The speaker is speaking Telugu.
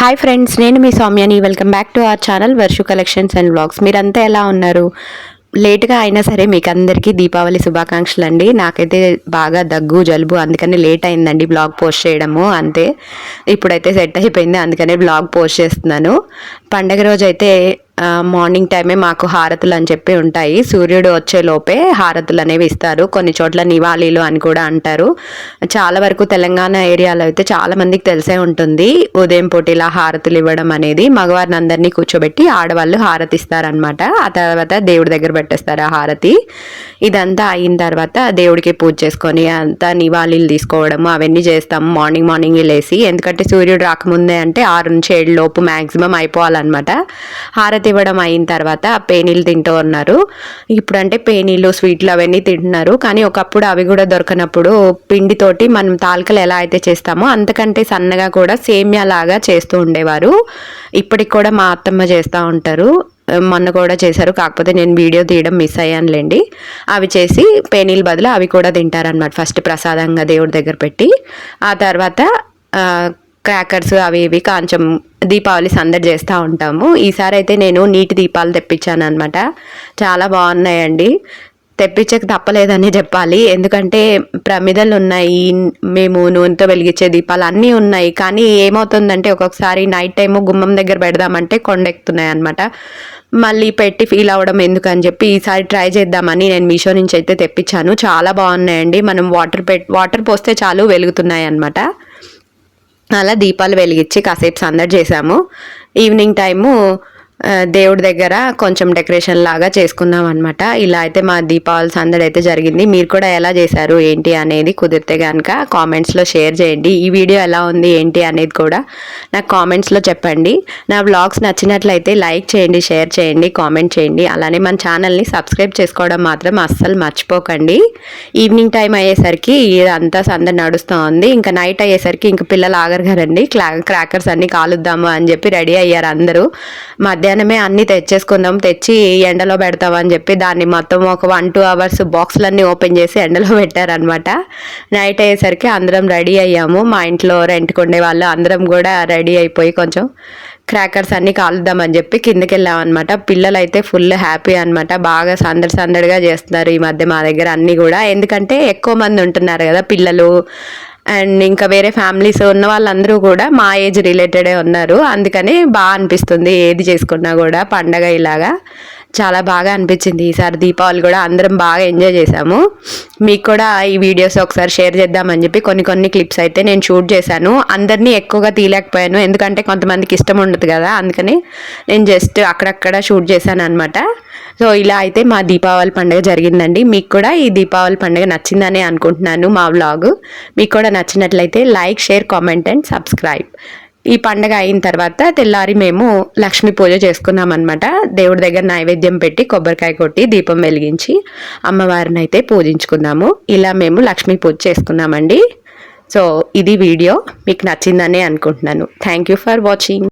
హాయ్ ఫ్రెండ్స్ నేను మీ సౌమ్యని. Welcome back to our channel Varshu collections and blogs మీరంతా ఎలా ఉన్నారు? లేట్గా అయినా సరే మీకు అందరికీ దీపావళి శుభాకాంక్షలు అండి. నాకైతే బాగా దగ్గు జలుబు అందుకని లేట్ అయిందండి బ్లాగ్ పోస్ట్ చేయడము. అంతే. ఇప్పుడైతే సెట్ అయిపోయింది అందుకనే బ్లాగ్ పోస్ట్ చేస్తున్నాను. పండగ రోజు అయితే మార్నింగ్ టైమే మాకు హారతులు అని చెప్పి ఉంటాయి. సూర్యుడు వచ్చే లోపే హారతులు అనేవి ఇస్తారు. కొన్ని చోట్ల నివాళీలు అని కూడా అంటారు. చాలా వరకు తెలంగాణ ఏరియాలో అయితే చాలా మందికి తెలిసే ఉంటుంది. ఉదయం పూట ఇలా హారతులు ఇవ్వడం అనేది మగవారిని అందరినీ కూర్చోబెట్టి ఆడవాళ్ళు హారతిస్తారనమాట ఆ తర్వాత దేవుడి దగ్గర పెట్టేస్తారు ఆ హారతి. ఇదంతా అయిన తర్వాత దేవుడికి పూజ చేసుకొని అంతా నివాళీలు తీసుకోవడము అవన్నీ చేస్తాము. మార్నింగ్ మార్నింగ్ లేసి ఎందుకంటే సూర్యుడు రాకముందే అంటే ఆరు నుంచి ఏడు లోపు మ్యాక్సిమం అయిపోవాలన్నమాట. హారతి ఇవ్వడం అయిన తర్వాత పేనీలు తింటూ ఉన్నారు. ఇప్పుడు అంటే పేనీలు స్వీట్లు అవన్నీ తింటున్నారు. కానీ ఒకప్పుడు అవి కూడా దొరకనప్పుడు పిండితోటి మనం తాలికలు ఎలా అయితే చేస్తామో అంతకంటే సన్నగా కూడా సేమ్యా లాగా చేస్తూ ఉండేవారు. ఇప్పటికి కూడా మా అత్తమ్మ చేస్తూ ఉంటారు. మొన్న కూడా చేశారు. కాకపోతే నేను వీడియో తీయడం మిస్ అయ్యానులేండి. అవి చేసి పేనీల బదులు అవి కూడా తింటారనమాట ఫస్ట్ ప్రసాదంగా దేవుడి దగ్గర పెట్టి. ఆ తర్వాత క్రాకర్స్ అవి ఇవి కొంచెం దీపావళి సందడి చేస్తూ ఉంటాము. ఈసారి అయితే నేను నీటి దీపాలు తెప్పించాను అనమాట చాలా బాగున్నాయండి. తెప్పించక తప్పలేదని చెప్పాలి. ఎందుకంటే ప్రమిదలు ఉన్నాయి మేము నూనెతో వెలిగించే దీపాలు అన్నీ ఉన్నాయి. కానీ ఏమవుతుందంటే ఒక్కొక్కసారి నైట్ టైము గుమ్మం దగ్గర పెడదామంటే కొండెక్కుతున్నాయి అనమాట మళ్ళీ పెట్టి ఫీల్ అవ్వడం ఎందుకని చెప్పి ఈసారి ట్రై చేద్దామని నేను మీషో నుంచి అయితే తెప్పించాను. చాలా బాగున్నాయండి. మనం వాటర్ పెట్ వాటర్ పోస్తే చాలు వెలుగుతున్నాయి అనమాట అలా దీపాలు వెలిగించి కాసేపు సందడి చేసాము ఈవినింగ్ టైము దేవుడి దగ్గర కొంచెం డెకరేషన్ లాగా చేసుకుందాం అనమాట ఇలా అయితే మా దీపావళి సందడి అయితే జరిగింది. మీరు కూడా ఎలా చేశారు ఏంటి అనేది కుదిరితే కనుక కామెంట్స్లో షేర్ చేయండి. ఈ వీడియో ఎలా ఉంది ఏంటి అనేది కూడా నాకు కామెంట్స్లో చెప్పండి. నా బ్లాగ్స్ నచ్చినట్లయితే లైక్ చేయండి షేర్ చేయండి కామెంట్ చేయండి. అలానే మన ఛానల్ని సబ్స్క్రైబ్ చేసుకోవడం మాత్రం అస్సలు మర్చిపోకండి. ఈవినింగ్ టైం అయ్యేసరికి ఇదంతా సందడి నడుస్తూ ఉంది. ఇంకా నైట్ అయ్యేసరికి ఇంకా పిల్లలు ఆగరు కదండి. క్లా క్రాకర్స్ అన్నీ కాలుద్దాము అని చెప్పి రెడీ అయ్యారు అందరూ. మధ్యాహ్నమే అన్ని తెచ్చేసుకుందాం తెచ్చి ఎండలో పెడతామని చెప్పి దాన్ని మొత్తం ఒక వన్ టూ అవర్స్ బాక్స్లన్నీ ఓపెన్ చేసి ఎండలో పెట్టారనమాట నైట్ అయ్యేసరికి అందరం రెడీ అయ్యాము. మా ఇంట్లో రెంట్కి ఉండే వాళ్ళు అందరం కూడా రెడీ అయిపోయి కొంచెం క్రాకర్స్ అన్నీ కాలుద్దామని చెప్పి కిందకి వెళ్ళామన్నమాట పిల్లలు అయితే ఫుల్ హ్యాపీ అనమాట బాగా సందడి సందడిగా చేస్తున్నారు ఈ మధ్య మా దగ్గర అన్నీ కూడా. ఎందుకంటే ఎక్కువ మంది ఉంటున్నారు కదా పిల్లలు అండ్ ఇంకా వేరే ఫ్యామిలీస్ ఉన్న వాళ్ళందరూ కూడా మా ఏజ్ రిలేటెడే ఉన్నారు. అందుకని బాగా అనిపిస్తుంది ఏది చేసుకున్నా కూడా పండగ ఇలాగా. చాలా బాగా అనిపించింది ఈసారి దీపావళి కూడా అందరం బాగా ఎంజాయ్ చేసాము మీకు కూడా ఈ వీడియోస్ ఒకసారి షేర్ చేద్దామని చెప్పి కొన్ని కొన్ని క్లిప్స్ అయితే నేను షూట్ చేశాను. అందరినీ ఎక్కువగా తీయలేకపోయాను. ఎందుకంటే కొంతమందికి ఇష్టం ఉండదు కదా. అందుకని నేను జస్ట్ అక్కడక్కడ షూట్ చేశాను అనమాట సో ఇలా అయితే మా దీపావళి పండుగ జరిగిందండి. మీకు కూడా ఈ దీపావళి పండుగ నచ్చిందని అనుకుంటున్నాను మా వ్లాగ్. మీకు కూడా నచ్చినట్లయితే like share comment and subscribe. ఈ పండగ అయిన తర్వాత తెల్లారి మేము లక్ష్మీ పూజ చేసుకున్నాం అనమాట దేవుడి దగ్గర నైవేద్యం పెట్టి కొబ్బరికాయ కొట్టి దీపం వెలిగించి అమ్మవారిని అయితే పూజించుకున్నాము ఇలా మేము లక్ష్మీ పూజ చేసుకున్నామండి. సో ఇది వీడియో. మీకు నచ్చిందనే అనుకుంటున్నాను. Thank you for watching